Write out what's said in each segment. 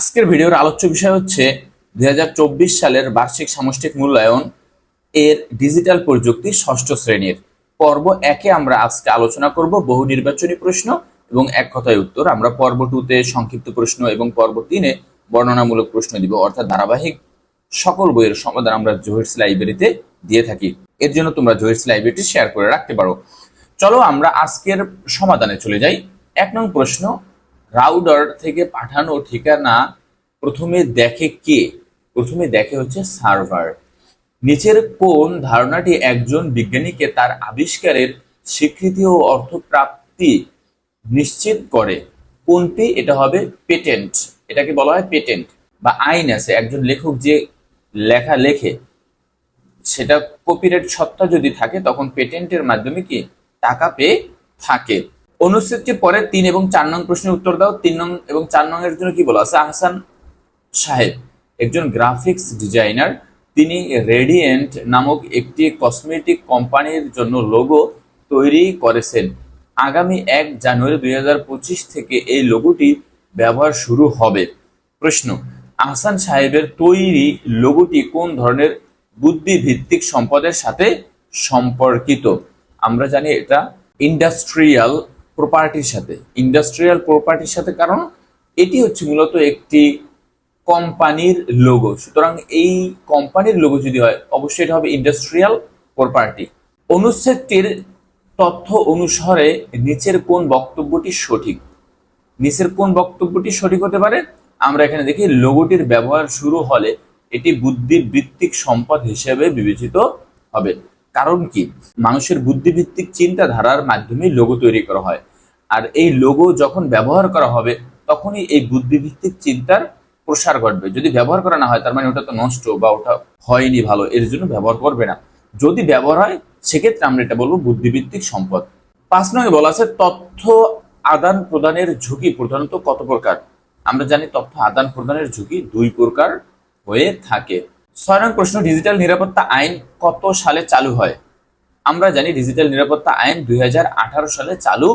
আজকের ভিডিওর আলোচ্য বিষয় হচ্ছে দুই হাজার চব্বিশ সালের বার্ষিক সামষ্টিক মূল্যায়ন এর ডিজিটাল প্রযুক্তি ষষ্ঠ শ্রেণির। পর্ব একে আমরা আজকে আলোচনা করব বহু নির্বাচনী প্রশ্ন এবং এক কথায় উত্তর। আমরা পর্ব টুতে সংক্ষিপ্ত প্রশ্ন এবং পর্ব তিনে বর্ণনামূলক প্রশ্ন দিব, অর্থাৎ ধারাবাহিক সকল বইয়ের সমাধান আমরা জহিরস লাইব্রেরিতে দিয়ে থাকি। এর জন্য তোমরা জহিরস লাইব্রেরিটি শেয়ার করে রাখতে পারো। চলো আমরা আজকের সমাধানে চলে যাই। এক নং প্রশ্ন রাউডার থেকে পাঠানো ঠিকানা প্রথমে দেখে কে? প্রথমে দেখে হচ্ছে সার্ভার নিচের কোন ধারণাটি একজন বিজ্ঞানীকে তার আবিষ্কারের স্বীকৃতি ও অর্থপ্রাপ্তি নিশ্চিত করে। কোনটি? এটা হবে পেটেন্ট এটাকে বলা হয় পেটেন্ট বা আইন আছে। একজন লেখক যে লেখা লেখে, সেটা কপিরাইট সত্তা যদি থাকে, তখন পেটেন্টের মাধ্যমে কি? টাকা পেয়ে থাকে। অনুচ্ছেদটি পরে তিন এবং চার নং প্রশ্নের উত্তর দাও। তিন নং এবং চার নং এর জন্য কি বলা আছে? আহসান সাহেব, একজন গ্রাফিক্স ডিজাইনার। তিনি রেডিয়েন্ট নামক একটি কসমেটিক কোম্পানির জন্য লোগো তৈরি করেছেন। আগামী এক জানুয়ারি দুই হাজার পঁচিশ থেকে এই লোগোটি ব্যবহার শুরু হবে। প্রশ্ন, আহসান সাহেবের তৈরি লোগোটি কোন ধরনের বুদ্ধি ভিত্তিক সম্পদের সাথে সম্পর্কিত? আমরা জানি এটা ইন্ডাস্ট্রিয়াল প্রপার্টির সাথে ইন্ডাস্ট্রিয়াল প্রপার্টির সাথে, কারণ এটি হচ্ছে মূলত একটি কোম্পানির লোগো সুতরাং এই কোম্পানির লোগো যদি হয়, অবশ্যই এটা হবে ইন্ডাস্ট্রিয়াল প্রপার্টি অনুচ্ছেদটির তথ্য অনুসারে নিচের কোন বক্তব্যটি সঠিক? নিচের কোন বক্তব্যটি সঠিক হতে পারে? আমরা এখানে দেখি লোগোটির ব্যবহার শুরু হলে এটি বুদ্ধিবৃত্তিক সম্পদ হিসেবে বিবেচিত হবে। কারণ কি? মানুষের বুদ্ধিভিত্তিক চিন্তাধারার মাধ্যমে লোগো তৈরি করা হয়। আর এই লোগো যখন ব্যবহার করা হবে, তখনই এই বুদ্ধিভিত্তিক চিন্তার প্রসার ঘটবে। যদি ব্যবহার করা না হয়, তার মানে ওটা তো নষ্ট বা ওটা হয়নি ভালো, এর জন্য ব্যবহার করবে না। যদি ব্যবহার হয়, সেক্ষেত্রে আমরা এটা বলব বুদ্ধিভিত্তিক সম্পদ। পাঁচ নয় বলা আছে, তথ্য আদান প্রদানের ঝুঁকি প্রধানত কত প্রকার? আমরা জানি তথ্য আদান প্রদানের ঝুঁকি দুই প্রকার হয়ে থাকে। ছয় প্রশ্ন, ডিজিটাল নিরাপত্তা আইন কত সালে চালু হয়? আমরা জানি ডিজিটাল নিরাপত্তা আইন দুই হাজার আঠারো সালে চালু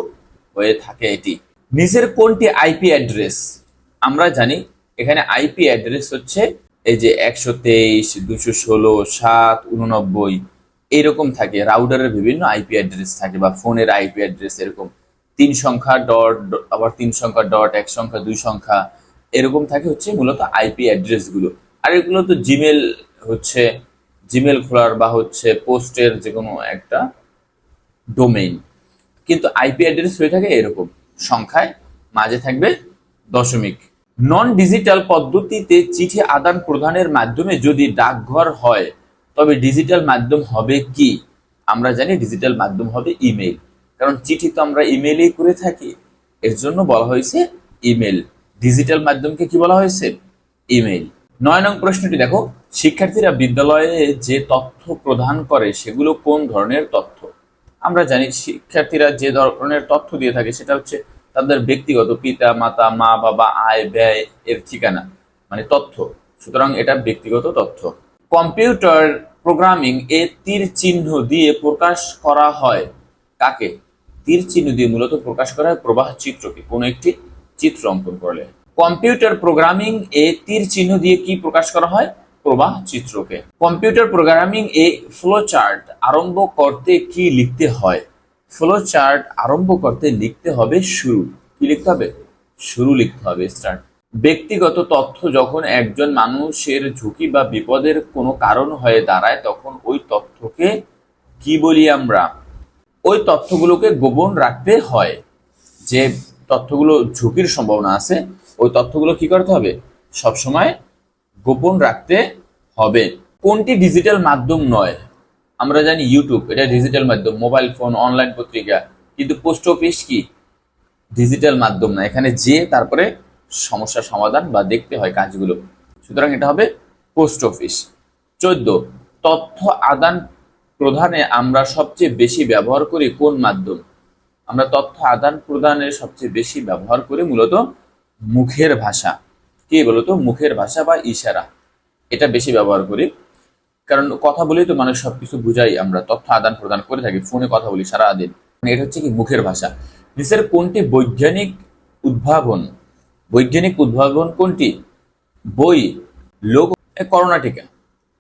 হয়ে থাকে এটি। নিচের কোনটি আইপি অ্যাড্রেস আমরা জানি এখানে আইপি অ্যাড্রেস হচ্ছে এই যে একশো তেইশ, দুশো ষোলো, সাত, উননব্বই, এরকম থাকে। রাউডারের বিভিন্ন আইপি অ্যাড্রেস থাকে বা ফোনের আইপি অ্যাড্রেস এরকম। তিন সংখ্যা ডট আবার তিন সংখ্যা ডট এক সংখ্যা, দুই সংখ্যা, এরকম থাকে হচ্ছে মূলত আইপি অ্যাড্রেসগুলো আর এগুলো তো জিমেল হচ্ছে জিমেল খোলার বা হচ্ছে পোস্টের যে কোনো একটা ডোমেইন কিন্তু আইপি অ্যাড্রেস হয়ে থাকে এরকম। সংখ্যায় মাঝে থাকবে দশমিক। নন ডিজিটাল পদ্ধতিতে চিঠি আদান প্রদানের মাধ্যমে যদি ডাকঘর হয়, তবে ডিজিটাল মাধ্যম হবে কি? আমরা জানি ডিজিটাল মাধ্যম হবে ইমেল কারণ চিঠি তো আমরা ইমেইলেই করে থাকি। এর জন্য বলা হয়েছে ইমেল ডিজিটাল মাধ্যমকে কি বলা হয়েছে? ইমেল নয় নং প্রশ্নটি দেখো। শিক্ষার্থীরা বিদ্যালয়ে যে তথ্য প্রদান করে, সেগুলো কোন ধরনের তথ্য? আমরা জানি শিক্ষার্থীরা যে ধরনের তথ্য দিয়ে থাকে সেটা হচ্ছে তাদের ব্যক্তিগত পিতা, মাতা, মা, বাবা, আয়, ব্যয় এর ঠিকানা মানে তথ্য। সুতরাং এটা ব্যক্তিগত তথ্য। কম্পিউটার প্রোগ্রামিং এ তীর চিহ্ন দিয়ে প্রকাশ করা হয় কাকে? তীর চিহ্ন দিয়ে মূলত প্রকাশ করা হয় প্রবাহ চিত্রকে, কোনো একটি চিত্র অঙ্কন করলে। কম্পিউটার প্রোগ্রামিং এ তীর চিহ্ন দিয়ে কি প্রকাশ করা হয়? প্রবাহ চিত্রকে। কম্পিউটার প্রোগ্রামিং এ ফ্লো চার্ট আরম্ভ করতে কি লিখতে হয়? ফ্লো চার্ট আরম্ভ করতে লিখতে হবে শুরু। কি লিখতে হবে? শুরু লিখতে হবে স্টার্ট ব্যক্তিগত তথ্য যখন একজন মানুষের ঝুঁকি বা বিপদের কোনো কারণ হয়ে দাঁড়ায়, তখন ওই তথ্যকে কি বলি আমরা? ওই তথ্যগুলোকে গোপন রাখতে হয়। যে তথ্যগুলো ঝুঁকির সম্ভাবনা আছে, ওই তথ্যগুলো কি করতে হবে? সবসময় গোপন রাখতে হবে। কোনটি ডিজিটাল মাধ্যম নয়? আমরা জানি ইউটিউব এটা ডিজিটাল মাধ্যম মোবাইল ফোন অনলাইন পত্রিকা। কিন্তু পোস্ট অফিস কি? ডিজিটাল মাধ্যম না। এখানে যে তারপরে সমস্যার সমাধান বা দেখতে হয় কাজগুলো। সুতরাং এটা হবে পোস্ট অফিস চোদ্দ, তথ্য আদান প্রদানে আমরা সবচেয়ে বেশি ব্যবহার করি কোন মাধ্যম? আমরা তথ্য আদান প্রদানের সবচেয়ে বেশি ব্যবহার করি মূলত মুখের ভাষা। কি বলতো? মুখের ভাষা বা ইশারা। এটা বেশি ব্যবহার করি। কারণ কথা বলেই তো মানুষ সবকিছু বুঝাই আমরা তথ্য আদান প্রদান করে থাকি ফোনে কথা বলি সারা দিন। এটা হচ্ছে কি? মুখের ভাষা। নিচের কোনটি বৈজ্ঞানিক উদ্ভাবন? বৈজ্ঞানিক উদ্ভাবন কোনটি? বই এ, করোনা টিকা।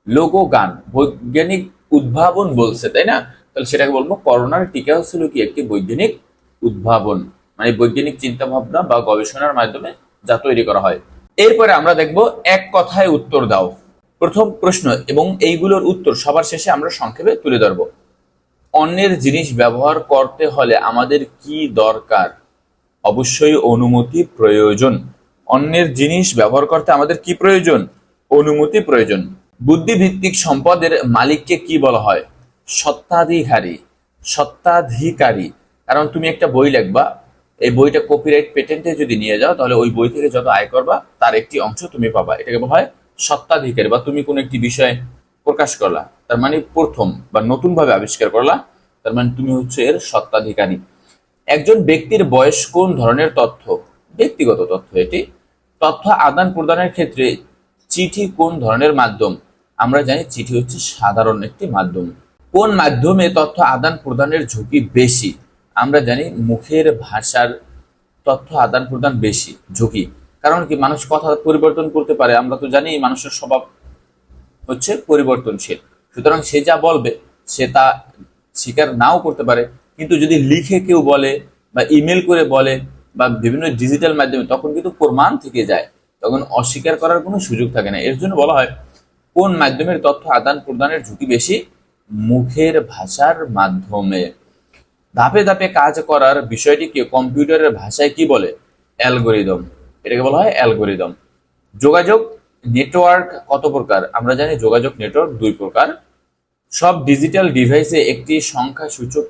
লোগো গান। বৈজ্ঞানিক উদ্ভাবন বলছে তাই না? তাহলে সেটাকে বলব করোনার টিকা হচ্ছিল কি? একটি বৈজ্ঞানিক উদ্ভাবন। মানে বৈজ্ঞানিক চিন্তা ভাবনা বা গবেষণার মাধ্যমে যা তৈরি করা হয়। এরপরে আমরা দেখব এক কথায় উত্তর দাও। প্রথম প্রশ্ন, এবং এইগুলোর উত্তর সবার শেষে আমরা সংক্ষেপে তুলে ধরব। অন্যের জিনিস ব্যবহার করতে হলে আমাদের কি দরকার? অবশ্যই অনুমতি প্রয়োজন। অন্যের জিনিস ব্যবহার করতে আমাদের কি প্রয়োজন? অনুমতি প্রয়োজন। বুদ্ধিভিত্তিক সম্পদের মালিককে কি বলা হয়? সত্ত্বাধিকারী। সত্ত্বাধিকারী। কারণ তুমি একটা বই লিখবা এই বইটা কপিরাইট পেটেন্টে যদি নিয়ে যাও, তাহলে ওই বই থেকে যত আয় করবা, তার একটি অংশ তুমি পাবা। এটাকে বলা হয় সত্ত্বাধিকারী, বা তুমি কোনো একটি বিষয় প্রকাশ করলা, তার মানে প্রথম, বা নতুন ভাবে আবিষ্কার করলা, তার মানে তুমি হচ্ছে এর সত্ত্বাধিকারী। একজন ব্যক্তির বয়স কোন ধরনের তথ্য? ব্যক্তিগত তথ্য এটি। তথ্য আদান প্রদানের ক্ষেত্রে চিঠি কোন ধরনের মাধ্যম? আমরা জানি চিঠি হচ্ছে সাধারণ একটি মাধ্যম। কোন মাধ্যমে তথ্য আদান প্রদানের ঝুঁকি বেশি? আমরা জানি মুখের ভাষার তথ্য আদান প্রদান বেশি, ঝুঁকি। কারণ কি? মানুষ কথা পরিবর্তন করতে পারে। আমরা তো জানি মানুষের স্বভাব হচ্ছে পরিবর্তনশীল। সুতরাং সে যা বলবে, সে তা স্বীকার নাও করতে পারে। কিন্তু যদি লিখে কেউ বলে বা ইমেল করে বলে বা বিভিন্ন ডিজিটাল মাধ্যমে, তখন কিন্তু প্রমাণ থেকে যায়। তখন অস্বীকার করার কোনো সুযোগ থাকে না। এর জন্য বলা হয়, কোন মাধ্যমের তথ্য আদান প্রদানের ঝুঁকি বেশি? মুখের ভাষার মাধ্যমে। ধাপে ধাপে কাজ করার বিষয়টিকে কম্পিউটারের ভাষায় কি বলে? অ্যালগোরিদম। এটাকে বলা হয় অ্যালগোরিদম। যোগাযোগ নেটওয়ার্ক কত প্রকার? আমরা জানি যোগাযোগ নেটওয়ার্ক দুই প্রকার। সব ডিজিটাল ডিভাইসে একটি সংখ্যা সূচক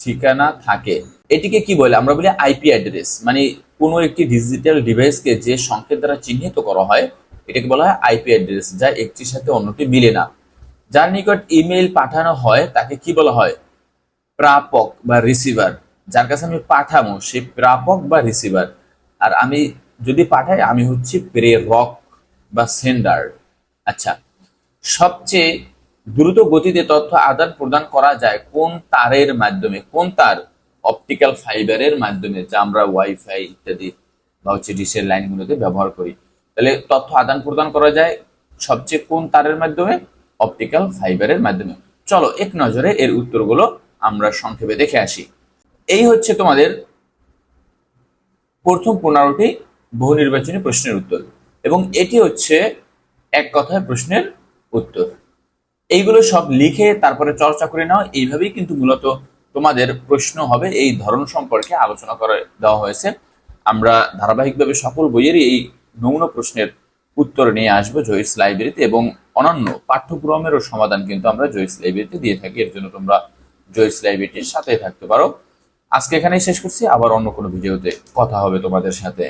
ঠিকানা থাকে। এটিকে কি বলে? আমরা বলি আইপি অ্যাড্রেস। মানে কোনো একটি ডিজিটাল ডিভাইসকে যে সংকেত দ্বারা চিহ্নিত করা হয়, এটাকে বলা হয় আইপি অ্যাড্রেস, যা একটির সাথে অন্যটি মিলে না। যার নিকট ইমেল পাঠানো হয়, তাকে কি বলা হয়? প্রাপক বা রিসিভার যার কাছে আমি পাঠাবো সে প্রাপক বা রিসিভার আর আমি যদি পাঠাই, আমি হচ্ছি প্রেরক বা সেন্ডার আচ্ছা সবচেয়ে দ্রুত গতিতে তথ্য আদান প্রদান করা যায় কোন তারের মাধ্যমে? কোন তার? অপটিক্যাল ফাইবারের মাধ্যমে, যা আমরা ওয়াইফাই ইত্যাদি বা হচ্ছে ডিশের লাইনগুলোতে ব্যবহার করি। তাহলে তথ্য আদান প্রদান করা যায় সবচেয়ে কোন তারের মাধ্যমে? অপটিক্যাল ফাইবারের মাধ্যমে। চলো, এক নজরে এর উত্তরগুলো আমরা সংক্ষেপে দেখে আসি। এই হচ্ছে তোমাদের প্রথম পনেরোটি বহু নির্বাচনী প্রশ্নের উত্তর এবং এটি হচ্ছে এক কথায় প্রশ্নের উত্তর। এইগুলো সব লিখে তারপরে চর্চা করে নাও, এইভাবেই কিন্তু মূলত তোমাদের প্রশ্ন হবে, এই ধরন সম্পর্কে আলোচনা করে দেওয়া হয়েছে। আমরা ধারাবাহিকভাবে সকল বইয়েরই এই নমুনা প্রশ্নের উত্তর নিয়ে আসব জয়িস লাইব্রেরিতে এবং অনন্য পাঠ্যক্রমেরও সমাধান কিন্তু আমরা জয়িস লাইব্রেরিতে দিয়ে থাকি, এর জন্য তোমরা জয়িস লাইব্রেরিটির সাথে থাকতে পারো। আজকে এখানেই শেষ করছি। আবার অন্য কোনো ভিডিওতে কথা হবে তোমাদের সাথে।